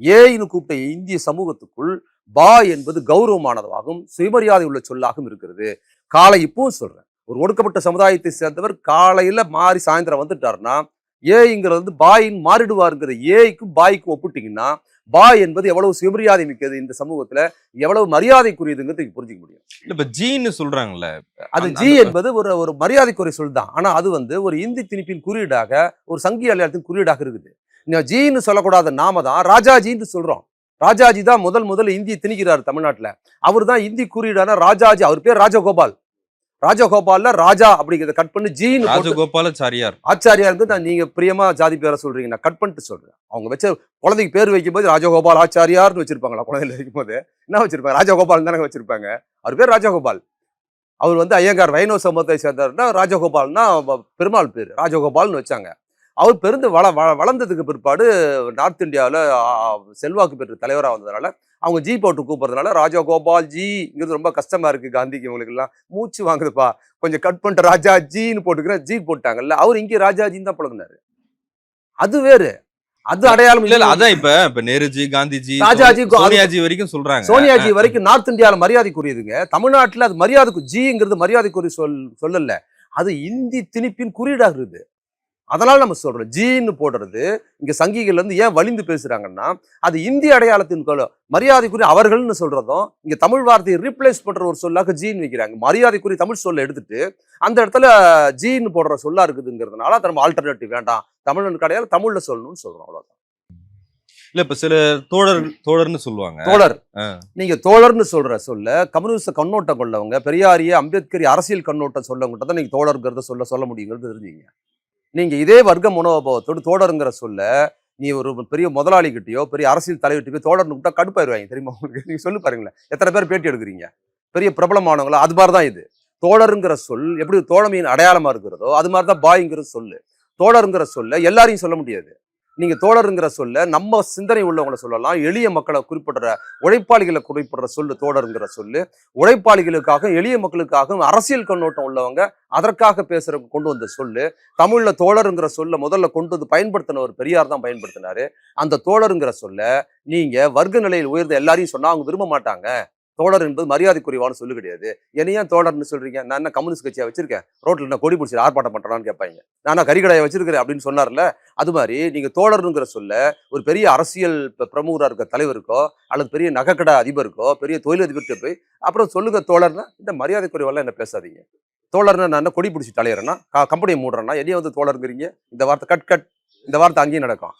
ஏன்னு கூப்பிட்ட இந்திய சமூகத்துக்குள் பா என்பது கௌரவமானதாகவும் சுயமரியாதை உள்ள சொல்லாகவும் இருக்கிறது. காலை இப்பவும் சொல்றேன். ஒரு ஒடுக்கப்பட்ட சமுதாயத்தை சேர்ந்தவர் காலையில மாறி சாயந்தரம் வந்துட்டாருன்னா ஏங்கிறது வந்து பாயின் மாறிடுவாருங்கிற ஏய்க்கும் பாய்க்கும் ஒப்பிட்டீங்கன்னா பா என்பது எவ்வளவு சுயமரியாதை மிக்கது இந்த சமூகத்துல எவ்வளவு மரியாதைக்குரியதுங்கிறது புரிஞ்சுக்க முடியும். இல்ல இப்ப ஜீன்னு சொல்றாங்கல்ல அது ஜி என்பது ஒரு ஒரு மரியாதைக்குரிய சொல் தான். ஆனா அது வந்து ஒரு இந்தி திணிப்பின் குறியீடாக ஒரு சங்கி அடையாளத்தின் குறியீடாக இருக்குது. ஜீன்னு சொல்லக்கூடாத நாம தான் ராஜாஜின்னு சொல்றோம். ராஜாஜி தான் முதல் முதல் இந்தி திணிக்கிறார் தமிழ்நாட்டுல. அவர் தான் இந்தி குறியீடான ராஜாஜி அவர் பேர் ராஜகோபால். ராஜகோபால்ல ராஜா அப்படிங்கிறத கட் பண்ணி போட்டு ராஜகோபாலாச்சாரியார் ஆச்சாரியா இருந்து நான் நீங்க பிரியமா ஜாதி பேரை சொல்றீங்க நான் கட் பண்ணிட்டு சொல்றேன். அவங்க வச்ச குழந்தைக்கு பேர் வைக்கும்போது ராஜகோபால் ஆச்சாரியார்னு வச்சிருப்பாங்களா குழந்தைல வைக்கும்போது? என்ன வச்சிருப்பாங்க? ராஜகோபால் தானே வச்சிருப்பாங்க. அவர் பேர் ராஜகோபால். அவர் வந்து ஐயங்கார் வைணவ சமூகத்தை சேர்ந்தாருன்னா ராஜகோபால்னா பெருமாள் பேர். ராஜகோபால்னு வச்சாங்க. அவர் பெருந்து வள வள- வளர்ந்ததுக்கு பிற்பாடு நார்த் இந்தியாவில் செல்வாக்கு பெற்ற தலைவராக வந்ததுனால அவங்க ஜி போட்டு கூப்பிட்றதுனால ராஜகோபால் ஜிங்கிறது ரொம்ப கஷ்டமா இருக்கு காந்திக்கு இவங்களுக்குலாம் மூச்சு வாங்குதுப்பா. கொஞ்சம் கட் பண்ணிட்டு ராஜாஜின்னு போட்டுக்கிறேன் ஜி போட்டாங்கல்ல அவர் இங்கே ராஜாஜின்னு தான் பழகுனாரு அது வேறு. அது அடையாளம் இல்ல. அதான் இப்ப இப்ப நேருஜி காந்திஜி ராஜாஜி, சோனியாஜி வரைக்கும் சொல்றாங்க. சோனியாஜி வரைக்கும் நார்த் இந்தியாவில் மரியாதைக்குரியதுங்க. தமிழ்நாட்டில் அது மரியாதைக்கு ஜிங்கிறது மரியாதைக்குரிய சொல் சொல்லல. அது இந்தி திணிப்பின் குறியீடாக இருக்குது. அதனால நம்ம சொல்றோம் ஜின்னு போடுறது இங்க சங்கிகள் வந்து ஏன் வலிந்து பேசுறாங்கன்னா அது இந்திய அடையாளத்தின் மரியாதைக்குரிய அவர்கள்னு சொல்றதும் இங்க தமிழ் வார்த்தையை ரீப்ளேஸ் பண்ற ஒரு சொல்லாக ஜீன் வைக்கிறாங்க. மரியாதைக்குரிய தமிழ் சொல்ல எடுத்துட்டு அந்த இடத்துல ஜீன்னு போடுற சொல்லா இருக்குதுங்கிறதுனால அதை நம்ம ஆல்டர்னேட்டிவ் வேண்டாம். தமிழனுக்கு அடையாளம் தமிழ்ல சொல்லணும்னு சொல்றோம் அவ்வளவுதான். இல்ல இப்ப சில தோழர் தோழர்னு சொல்லுவாங்க. தோழர். நீங்க தோழர்னு சொல்ற சொல்ல கம்யூனிஸ்ட் கண்ணோட்டம் கொள்ளவங்க பெரியாரிய அம்பேத்கரி அரசியல் கண்ணோட்டம் சொல்லவங்கிட்ட தான் நீங்க தோழருங்கிறத சொல்ல சொல்ல முடியுங்கிறது தெரிஞ்சுங்க நீங்கள் இதே வர்க்க மனோபாவத்தோடு தோழருங்கிற சொல்ல நீ ஒரு பெரிய முதலாளிகிட்டயோ பெரிய அரசியல் தலைவர்கிட்டயோ தோடர்னு கூப்பிட்டா கடுப்பாயிருவாங்க தெரியுமா உங்களுக்கு? நீங்கள் சொல்லி பாருங்களேன். எத்தனை பேர் பேட்டி எடுக்கிறீங்க? பெரிய பிரபலமானவங்களோ அது மாதிரி தான் இது. தோழருங்கிற சொல் எப்படி தோழமையின் அடையாளமாக இருக்கிறதோ அது மாதிரி தான் பாய்ங்கிற சொல்லு. தோழருங்கிற சொல்ல எல்லாரையும் சொல்ல முடியாது. நீங்க தோழருங்கிற சொல்ல நம்ம சிந்தனை உள்ளவங்களை சொல்லலாம் எளிய மக்களை குறிப்பிடுற உழைப்பாளிகளை குறிப்பிடுற சொல்லு தோழருங்கிற சொல்லு. உழைப்பாளிகளுக்காக எளிய மக்களுக்காக அரசியல் கண்ணோட்டம் உள்ளவங்க அதற்காக பேசுற கொண்டு வந்த சொல்லு. தமிழ்ல தோழருங்கிற சொல்ல முதல்ல கொண்டு வந்து பயன்படுத்தினவர் பெரியார் தான் பயன்படுத்தினாரு. அந்த தோழருங்கிற சொல்ல நீங்க வர்க்க நிலையில் உயர்ந்த எல்லாரையும் சொன்னா அவங்க விரும்ப மாட்டாங்க. தோழர் என்பது மரியாதைக்குரியவான சொல்லு கிடையாது. என்னை ஏன் தோழர்னு சொல்றீங்க? நான் என்ன கம்யூனிஸ்ட் கட்சியா வச்சிருக்கேன்? ரோட்ல நான் கொடி பிடிச்சி ஆர்ப்பாட்டம் பண்றான்னு கேட்பாங்க. நானா கறிக்கடையை வச்சிருக்கிறேன் அப்படின்னு சொன்னார்ல அது மாதிரி நீங்க தோழருங்கிற சொல்ல ஒரு பெரிய அரசியல் பிரமுகராக இருக்க தலைவருக்கோ அல்லது பெரிய நகைக்கடை அதிபருக்கோ பெரிய தொழிலதிபர்கிட்ட போய் அப்புறம் சொல்லுங்க தோழர்னா இந்த மரியாதைக்குரியவெல்லாம் என்ன பேசாதீங்க. தோழர்னா நான் என்ன கொடி பிடிச்சி தலையிறேன்னா கம்பெனியை மூடுறேன்னா என்னைய வந்து தோழருங்கிறீங்க? இந்த வார்த்தை கட் கட் இந்த வார்த்தை அங்கேயும் நடக்கும்.